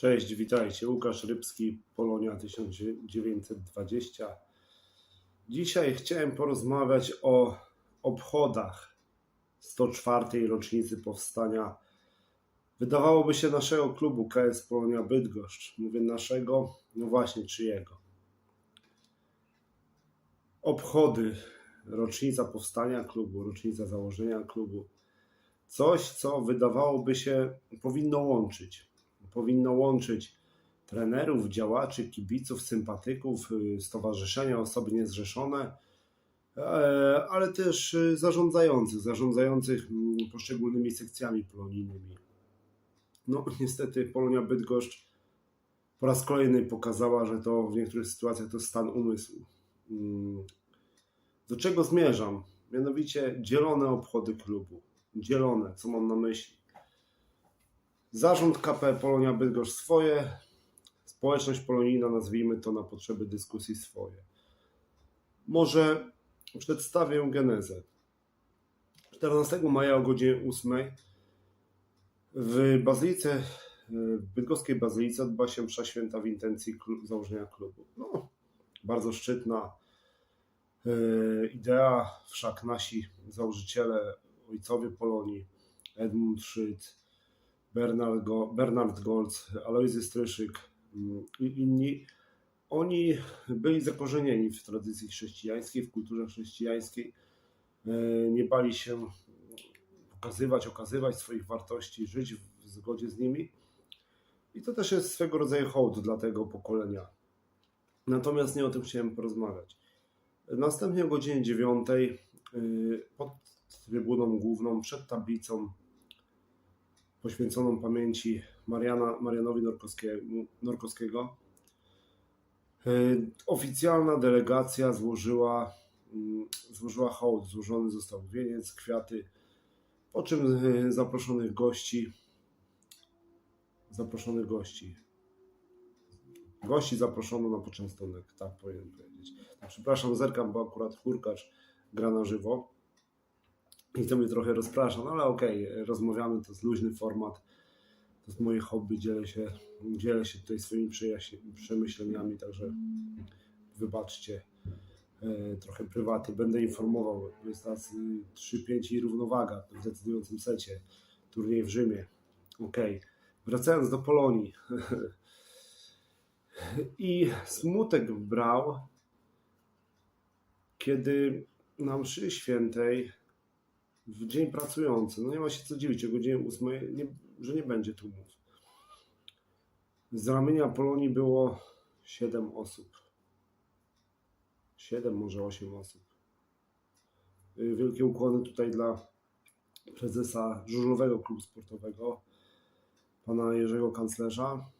Cześć, witajcie. Łukasz Rybski, Polonia 1920. Dzisiaj chciałem porozmawiać o obchodach 104. rocznicy powstania. Wydawałoby się naszego klubu KS Polonia Bydgoszcz. Mówię naszego, no właśnie czyjego. Obchody, rocznica powstania klubu, rocznica założenia klubu. Coś, co wydawałoby się powinno łączyć powinno łączyć trenerów, działaczy, kibiców, sympatyków, y, stowarzyszenia, osoby niezrzeszone, e, ale też y, zarządzających, zarządzających mm, poszczególnymi sekcjami polonijnymi. No, niestety Polonia Bydgoszcz po raz kolejny pokazała, że to w niektórych sytuacjach to stan umysłu. Mm. Do czego zmierzam? Mianowicie dzielone obchody klubu. Dzielone, co mam na myśli? Zarząd KP Polonia Bydgoszcz swoje, społeczność polonijna, nazwijmy to na potrzeby dyskusji swoje. Może przedstawię genezę. 14 maja o godzinie 8 w Bazylice, w bydgoskiej Bazylice odbyła się msza święta w intencji założenia klubu. No, bardzo szczytna e, idea, wszak nasi założyciele, ojcowie Polonii, Edmund Szyc, Bernard, Go, Bernard Golc, Alojzy Stryszyk mm, i inni, oni byli zakorzenieni w tradycji chrześcijańskiej, w kulturze chrześcijańskiej. E, Nie bali się pokazywać, okazywać swoich wartości, żyć w zgodzie z nimi. I to też jest swego rodzaju hołd dla tego pokolenia. Natomiast nie o tym chciałem porozmawiać. Następnie o godzinie 9 pod trybuną główną, przed tablicą poświęconą pamięci Mariana, Marianowi Norkowskiego. E, Oficjalna delegacja złożyła, mm, złożyła hołd. Złożony został wieniec, kwiaty, po czym e, zaproszonych gości, zaproszonych gości, gości zaproszono na poczęstunek, tak powinien powiedzieć. Przepraszam, zerkam, bo akurat hurkacz gra na żywo. I to mnie trochę rozprasza, no ale okej, rozmawiamy, to jest luźny format. To jest moje hobby, dzielę się, dzielę się tutaj swoimi przemyśleniami, także wybaczcie e, trochę prywaty. Będę informował, jest teraz y, 3-5 i równowaga w decydującym secie. Turniej w Rzymie. Okej, wracając do Polonii. I smutek brał, kiedy na mszy świętej w dzień pracujący, no nie ma się co dziwić, o godzinie 8, nie, że nie będzie tłumów. Z ramienia Polonii było 7 osób. 7, może 8 osób. Y, Wielkie ukłony tutaj dla prezesa żużlowego klubu sportowego, pana Jerzego Kanclerza.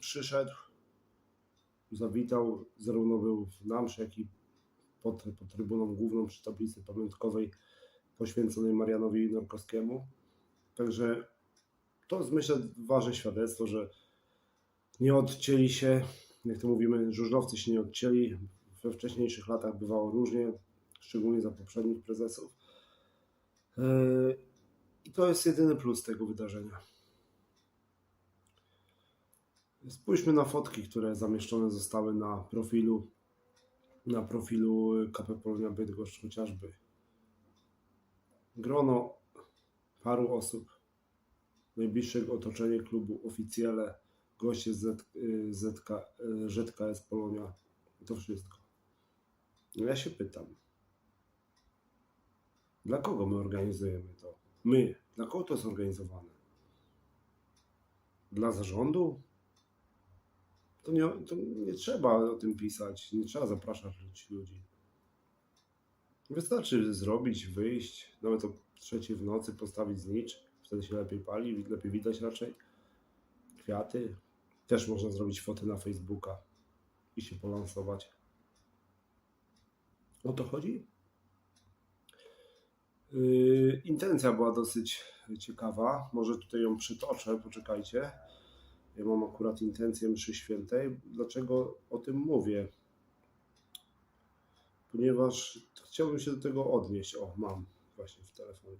Przyszedł, zawitał, zarówno był w Namsze, jak i pod, pod trybuną główną przy tablicy pamiątkowej poświęconej Marianowi Norkowskiemu. Także to jest myślę ważne świadectwo, że nie odcięli się, jak to mówimy, żużlowcy się nie odcięli. We wcześniejszych latach bywało różnie, szczególnie za poprzednich prezesów. Yy, I to jest jedyny plus tego wydarzenia. Spójrzmy na fotki, które zamieszczone zostały na profilu na profilu KP Polonia Bydgoszcz chociażby grono paru osób, najbliższe otoczenie klubu, oficjele, goście z ZK, ZKS Polonia. To wszystko. Ja się pytam, dla kogo my organizujemy to? My. Dla kogo to jest organizowane? Dla zarządu? To nie, to nie trzeba o tym pisać, nie trzeba zapraszać ludzi. Wystarczy zrobić, wyjść, nawet o trzeciej w nocy postawić znicz, wtedy się lepiej pali, lepiej widać raczej. Kwiaty. Też można zrobić foty na Facebooka i się polansować. O to chodzi? Yy, intencja była dosyć ciekawa. Może tutaj ją przytoczę, poczekajcie. Ja mam akurat intencję mszy świętej. Dlaczego o tym mówię? Ponieważ chciałbym się do tego odnieść. O, mam właśnie w telefonie.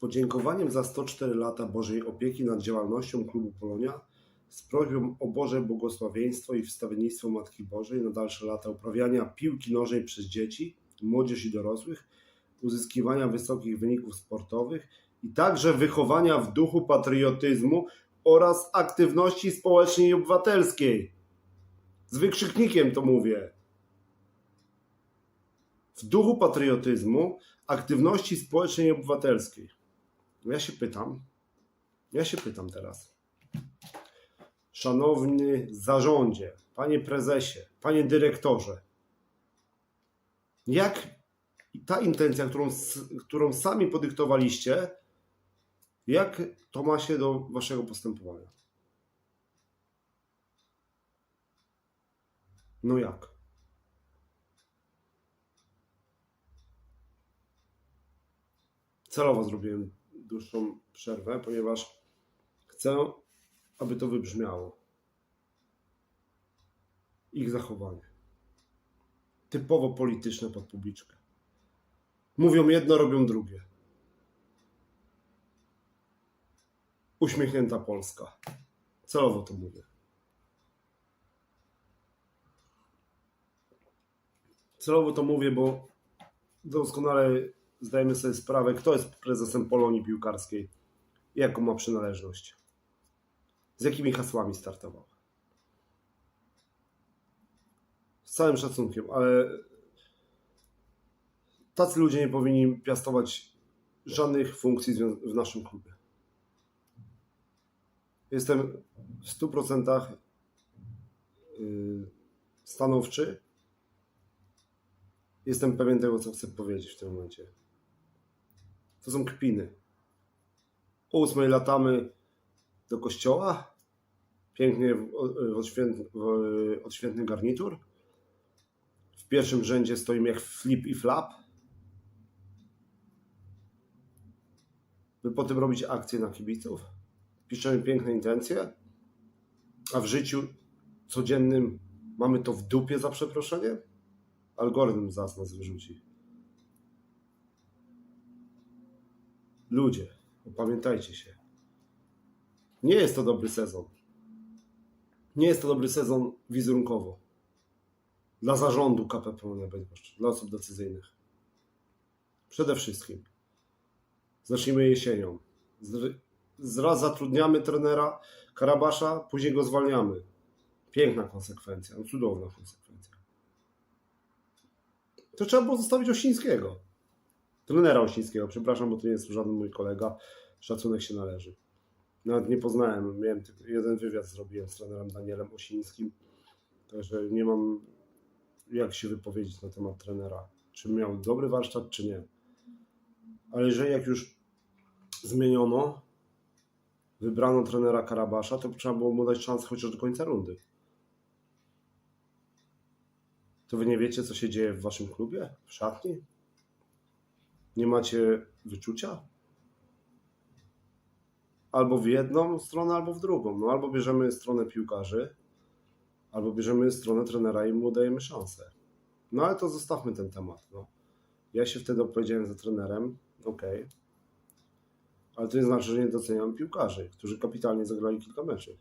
podziękowaniem za 104 lata Bożej opieki nad działalnością Klubu Polonia, z prośbą o Boże błogosławieństwo i wstawiennictwo Matki Bożej na dalsze lata uprawiania piłki nożnej przez dzieci, młodzież i dorosłych, uzyskiwania wysokich wyników sportowych i także wychowania w duchu patriotyzmu oraz aktywności społecznej i obywatelskiej. Z wykrzyknikiem to mówię. W duchu patriotyzmu, aktywności społecznej i obywatelskiej. Ja się pytam, ja się pytam teraz. Szanowny zarządzie, panie prezesie, panie dyrektorze, jak ta intencja, którą, którą sami podyktowaliście, jak to ma się do waszego postępowania? No jak? Celowo zrobiłem dłuższą przerwę, ponieważ chcę, aby to wybrzmiało. Ich zachowanie. Typowo polityczne pod publiczkę. Mówią jedno, robią drugie. Uśmiechnięta Polska. Celowo to mówię. Celowo to mówię, bo doskonale zdajemy sobie sprawę, kto jest prezesem Polonii Piłkarskiej i jaką ma przynależność. Z jakimi hasłami startował. Z całym szacunkiem, ale tacy ludzie nie powinni piastować żadnych funkcji w naszym klubie. Jestem w 100% y, stanowczy. Jestem pewien tego, co chcę powiedzieć w tym momencie. To są kpiny. O ósmej latamy do kościoła. Pięknie w, odświętny, w odświętny garnitur. W pierwszym rzędzie stoimy jak flip i flap. By potem robić akcje na kibiców. Piszemy piękne intencje. A w życiu codziennym mamy to w dupie za przeproszeniem? Algorytm zas nas wyrzuci. Ludzie, opamiętajcie się. Nie jest to dobry sezon. Nie jest to dobry sezon wizerunkowo. Dla zarządu KP Polonia Bydgoszcz, dla osób decyzyjnych. Przede wszystkim. Zacznijmy jesienią. Zraz zatrudniamy trenera Karabasza, później go zwalniamy. Piękna konsekwencja, cudowna konsekwencja. To trzeba było zostawić Osińskiego. Trenera Osińskiego, przepraszam, bo to nie jest żaden mój kolega. Szacunek się należy. Nawet nie poznałem, miałem jeden wywiad zrobiłem z trenerem Danielem Osińskim. Także nie mam jak się wypowiedzieć na temat trenera. Czy miał dobry warsztat, czy nie. Ale jeżeli jak już zmieniono, wybrano trenera Karabasza, to trzeba było mu dać szansę chociaż do końca rundy. To wy nie wiecie, co się dzieje w waszym klubie, w szatni? Nie macie wyczucia? Albo w jedną stronę, albo w drugą. No albo bierzemy stronę piłkarzy, albo bierzemy stronę trenera i mu dajemy szansę. No ale to zostawmy ten temat. No. Ja się wtedy opowiedziałem za trenerem, okej. Ale to nie znaczy, że nie doceniam piłkarzy, którzy kapitalnie zagrali kilka meczów.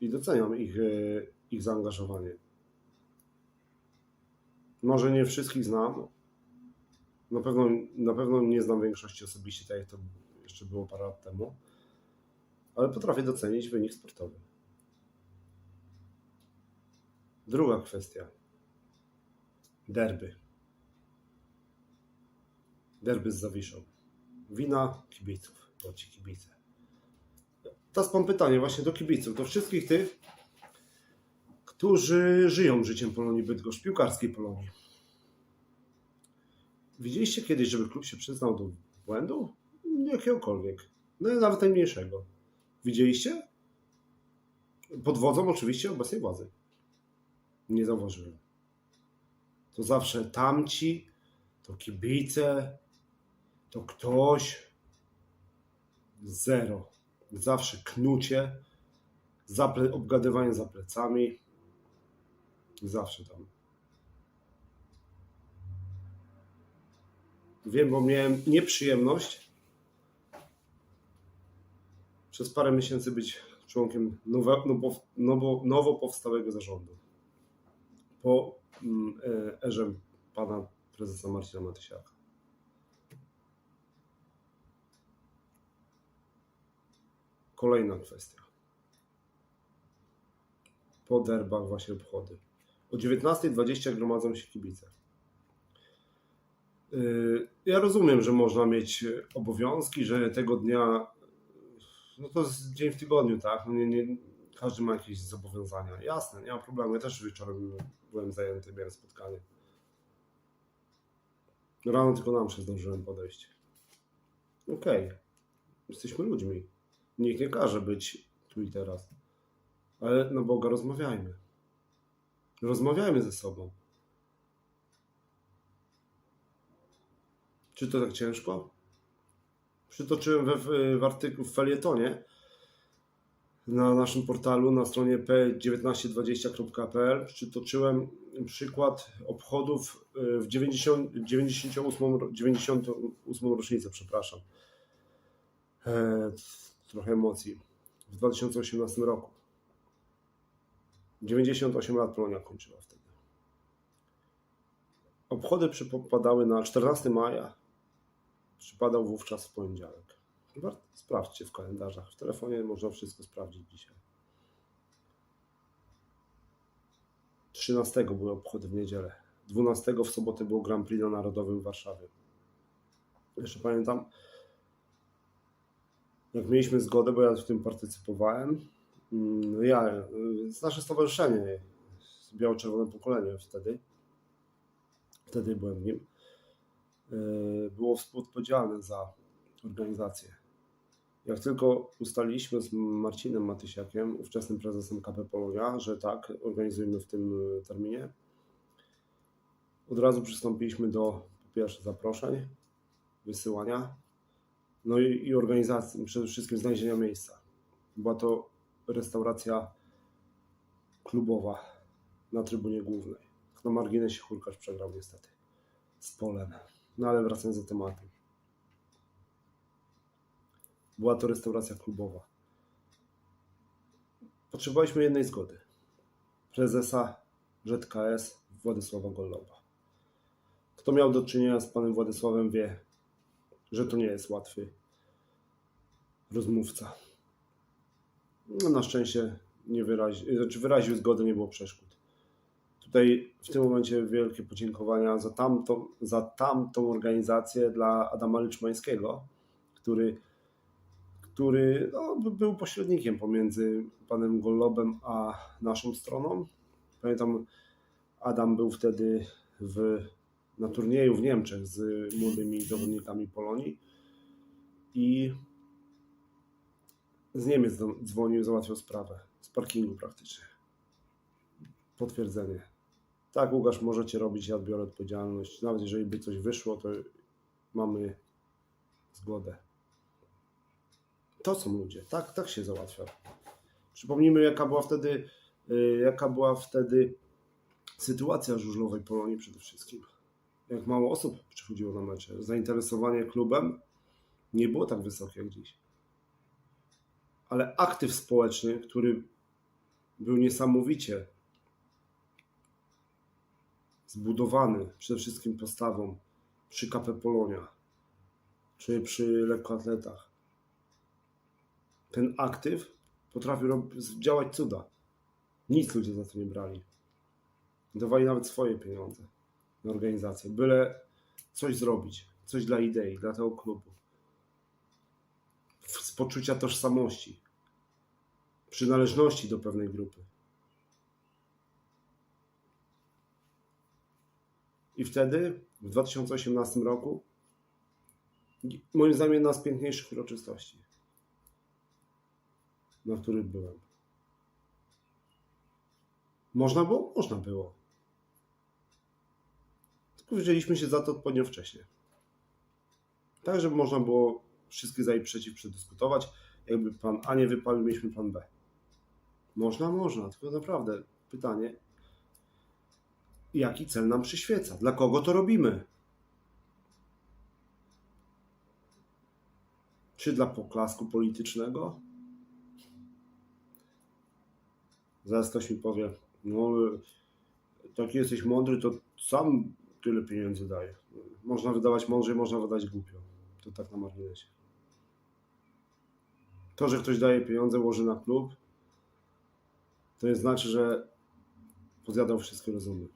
I doceniam ich, e, ich zaangażowanie. Może nie wszystkich znam. Na pewno, na pewno nie znam większości osobiście, tak jak to jeszcze było parę lat temu. Ale potrafię docenić wynik sportowy. Druga kwestia. Derby. Derby z Zawiszą. Wina kibiców, ci kibice. Teraz mam pytanie właśnie do kibiców, do wszystkich tych, którzy żyją życiem Polonii Bydgoszcz, piłkarskiej Polonii. Widzieliście kiedyś, żeby klub się przyznał do błędu? Jakiegokolwiek. No nawet najmniejszego. Widzieliście? Pod wodzą oczywiście obecnej władzy. Nie zauważyłem. To zawsze tamci, to kibice, to ktoś. Zero. Zawsze knucie, zaple, obgadywanie za plecami. Zawsze tam. Wiem, bo miałem nieprzyjemność przez parę miesięcy być członkiem nowe, nowo, nowo, nowo powstałego zarządu. Po mm, e, erze pana prezesa Marcina Matysiaka. Kolejna kwestia. Po derbach właśnie obchody. O 19.20 gromadzą się kibice. Yy, Ja rozumiem, że można mieć obowiązki, że tego dnia, no to jest dzień w tygodniu, tak? No nie, nie, każdy ma jakieś zobowiązania. Jasne, nie ma problemu. Ja też wieczorem byłem zajęty, miałem spotkanie. Rano tylko na mszę zdążyłem podejść. Okej, jesteśmy ludźmi. Nikt nie każe być tu i teraz. Ale na Boga rozmawiajmy. Rozmawiajmy ze sobą. Czy to tak ciężko? Przytoczyłem w, w artykuł w felietonie na naszym portalu na stronie p1920.pl przytoczyłem przykład obchodów y, w 90, 98, ro- 98 rocznicę, przepraszam. E, trochę emocji. W 2018 roku. 98 lat Polonia kończyła wtedy. Obchody przypadały na 14 maja. Przypadał wówczas w poniedziałek. Sprawdźcie w kalendarzach. W telefonie można wszystko sprawdzić dzisiaj. 13 były obchody w niedzielę. 12 w sobotę było Grand Prix na Narodowym Warszawie. Jeszcze pamiętam, jak mieliśmy zgodę, bo ja w tym partycypowałem, ja, y, nasze stowarzyszenie, Biało-Czerwone Pokolenie wtedy, wtedy byłem w nim, y, było współodpowiedzialne za organizację. Jak tylko ustaliliśmy z Marcinem Matysiakiem, ówczesnym prezesem KP Polonia, że tak, organizujemy w tym y, terminie, od razu przystąpiliśmy do po pierwsze zaproszeń, wysyłania, no i, i organizacji, przede wszystkim znalezienia miejsca. Była to restauracja klubowa na trybunie głównej. Na marginesie Hurkacz przegrał niestety z Polem. No ale wracając do tematu. Była to restauracja klubowa. Potrzebowaliśmy jednej zgody. Prezesa ZKS Władysława Golloba. Kto miał do czynienia z panem Władysławem wie, że to nie jest łatwy rozmówca. No, na szczęście nie wyraził, znaczy wyraził zgodę, nie było przeszkód. Tutaj w tym momencie wielkie podziękowania za tamtą, za tamtą organizację dla Adama Lyczmańskiego, który, który no, by- był pośrednikiem pomiędzy panem Gollobem a naszą stroną. Pamiętam, Adam był wtedy w, na turnieju w Niemczech z młodymi zawodnikami Polonii i z Niemiec dzwonił, załatwiał sprawę. Z parkingu praktycznie. Potwierdzenie. Tak, Łukasz, możecie robić, ja odbiorę odpowiedzialność. Nawet jeżeli by coś wyszło, to mamy zgodę. To są ludzie. Tak, tak się załatwia. Przypomnijmy, jaka była wtedy, y, jaka była wtedy sytuacja żużlowej Polonii przede wszystkim. Jak mało osób przychodziło na mecze. Zainteresowanie klubem nie było tak wysokie jak dziś ale aktyw społeczny, który był niesamowicie zbudowany przede wszystkim postawą przy KP Polonia, czy przy lekkoatletach. Ten aktyw potrafił działać cuda. Nic ludzie za to nie brali. Dawali nawet swoje pieniądze na organizację, byle coś zrobić, coś dla idei, dla tego klubu poczucia tożsamości, przynależności do pewnej grupy. I wtedy, w 2018 roku, moim zdaniem jedna z piękniejszych uroczystości, na których byłem. Można było? Można było. Tylko wzięliśmy się za to odpowiednio wcześnie. Tak, żeby można było wszystkie za i przeciw przedyskutować. Jakby plan A nie wypalił, mieliśmy plan B. Można, można, tylko naprawdę pytanie, jaki cel nam przyświeca? Dla kogo to robimy? czy dla poklasku politycznego? Zaraz ktoś mi powie, no taki jesteś mądry, to sam tyle pieniędzy daje. Można wydawać mądrze, można wydać głupio. To tak na marginesie. To, że ktoś daje pieniądze, łoży na klub, to nie znaczy, że pozjadał wszystkie rozumy.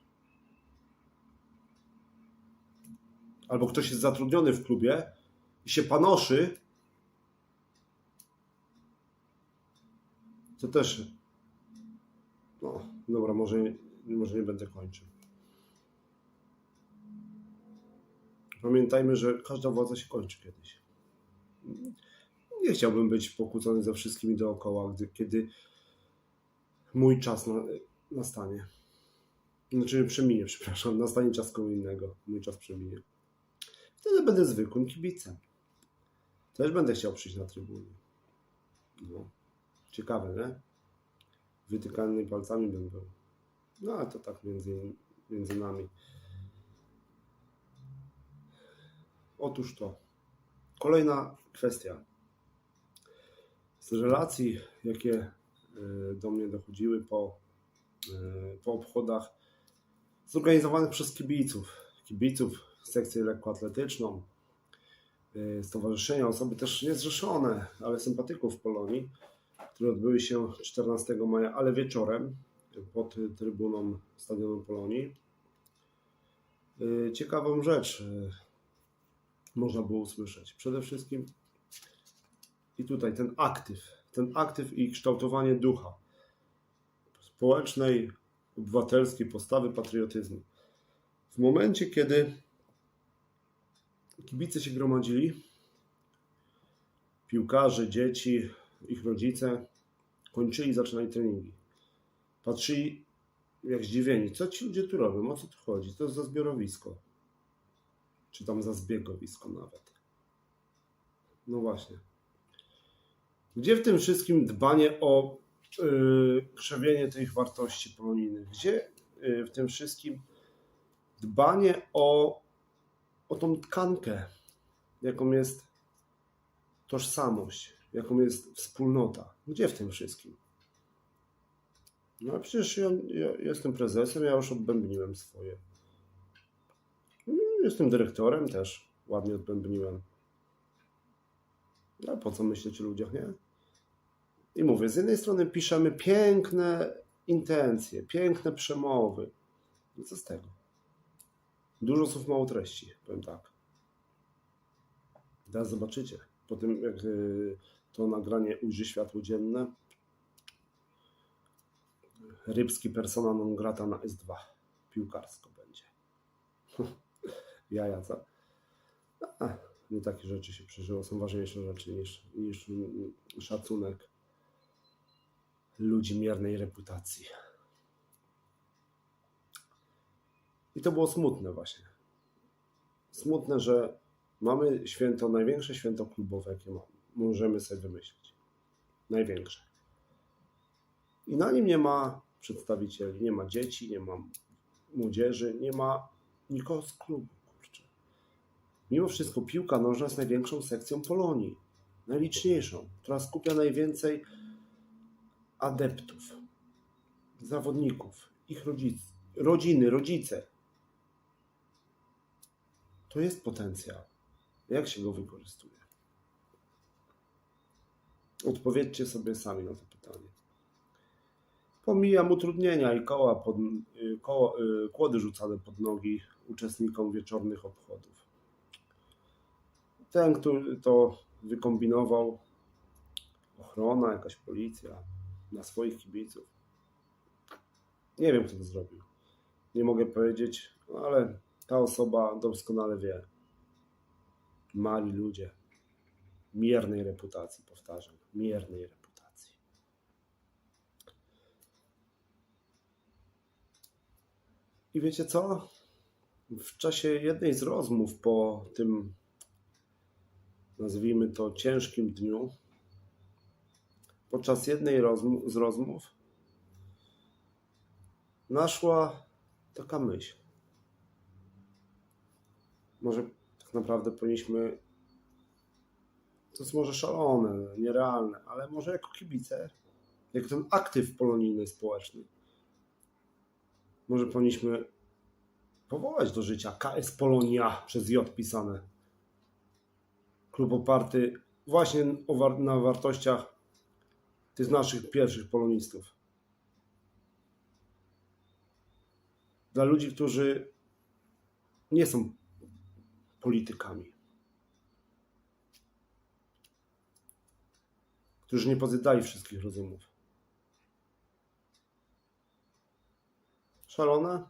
Albo ktoś jest zatrudniony w klubie i się panoszy, to też. No, dobra, może, może nie będę kończył. Pamiętajmy, że każda władza się kończy kiedyś. Nie chciałbym być pokłócony ze wszystkimi dookoła, gdy, kiedy mój czas na, nastanie. Znaczy przeminie, przepraszam, nastanie czas kogo innego. Mój czas przeminie. Wtedy będę zwykłym kibicem. Też będę chciał przyjść na trybuny. No. Ciekawe, nie? Wytykany palcami bym był. No, ale to tak między, między nami. Otóż to. Kolejna kwestia. Z relacji, jakie y, do mnie dochodziły po, y, po obchodach zorganizowanych przez kibiców, kibiców, sekcję lekkoatletyczną, y, stowarzyszenia, osoby też niezrzeszone, ale sympatyków Polonii, które odbyły się 14 maja, ale wieczorem pod trybuną Stadionu Polonii. Ciekawą rzecz można było usłyszeć. Przede wszystkim i tutaj ten aktyw, ten aktyw i kształtowanie ducha społecznej, obywatelskiej postawy patriotyzmu. W momencie, kiedy kibice się gromadzili, piłkarze, dzieci, ich rodzice kończyli, zaczynali treningi. Patrzyli jak zdziwieni, co ci ludzie tu robią, o co tu chodzi, to jest za zbiorowisko. Czy tam za zbiegowisko nawet. No właśnie. Gdzie w tym wszystkim dbanie o yy, krzewienie tych wartości polonijnych? Gdzie yy, w tym wszystkim dbanie o, o tą tkankę, jaką jest tożsamość, jaką jest wspólnota? Gdzie w tym wszystkim? No a przecież ja, ja jestem prezesem, ja już odbębniłem swoje. No, Jestem dyrektorem też, ładnie odbębniłem. A po co myśleć o ludziach, nie? I mówię, z jednej strony piszemy piękne intencje, piękne przemowy. No co z tego? Dużo słów, mało treści, powiem tak. Teraz zobaczycie. Po tym, jak y, to nagranie ujrzy światło dzienne, rybski persona non grata na S2. Piłkarsko będzie. Jaja, co? Nie takie rzeczy się przeżyło. Są ważniejsze rzeczy niż, niż szacunek ludzi miernej reputacji. I to było smutne właśnie. Smutne, że mamy święto, największe święto klubowe, jakie mamy. możemy sobie wymyślić. Największe. I na nim nie ma przedstawicieli, nie ma dzieci, nie ma młodzieży, nie ma nikogo z klubu. Mimo wszystko piłka nożna jest największą sekcją Polonii. Najliczniejszą, która skupia najwięcej adeptów, zawodników, ich rodzic, rodziny, rodzice. To jest potencjał. Jak się go wykorzystuje? Odpowiedzcie sobie sami na to pytanie. Pomijam utrudnienia i koła pod, y, koło, y, kłody rzucane pod nogi uczestnikom wieczornych obchodów. Ten, który to wykombinował, ochrona, jakaś policja, na swoich kibiców. Nie wiem, kto to zrobił. Nie mogę powiedzieć, ale ta osoba doskonale wie. Mali ludzie. Miernej reputacji, powtarzam. Miernej reputacji. I wiecie co? W czasie jednej z rozmów po tym, nazwijmy to, ciężkim dniu, podczas jednej z rozmów naszła taka myśl. Może tak naprawdę powinniśmy to jest może szalone, nierealne, ale może jako kibice, jako ten aktyw polonijny społeczny, może powinniśmy powołać do życia KS Polonia przez J pisane. Klub oparty właśnie na wartościach tych naszych pierwszych polonistów. Dla ludzi, którzy nie są politykami. Którzy nie pozytali wszystkich rozumów. Szalone?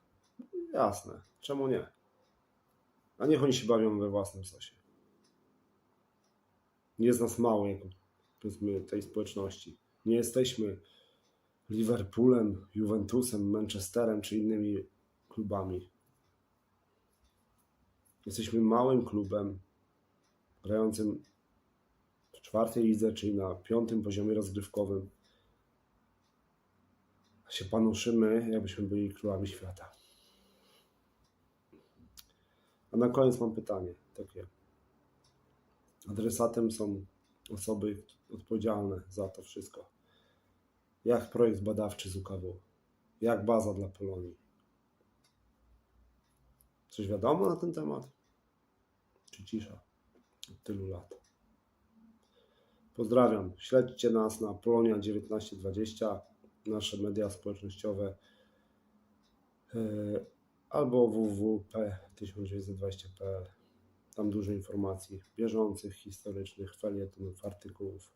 Jasne. Czemu nie? A niech oni się bawią we własnym sosie. Nie jest nas mało, jako powiedzmy tej społeczności. Nie jesteśmy Liverpoolem, Juventusem, Manchesterem czy innymi klubami. Jesteśmy małym klubem grającym w czwartej lidze, czyli na piątym poziomie rozgrywkowym. A się panoszymy, jakbyśmy byli królami świata. A na koniec mam pytanie takie. Adresatem są osoby odpowiedzialne za to wszystko. Jak projekt badawczy z UKW? Jak baza dla Polonii? Coś wiadomo na ten temat? Czy cisza? Od tylu lat. Pozdrawiam. Śledźcie nas na Polonia 1920, nasze media społecznościowe yy, albo www.p1920.pl. Tam dużo informacji bieżących, historycznych, felietonów, artykułów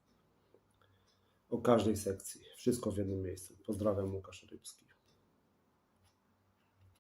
o każdej sekcji. Wszystko w jednym miejscu. Pozdrawiam, Łukasz Rybski.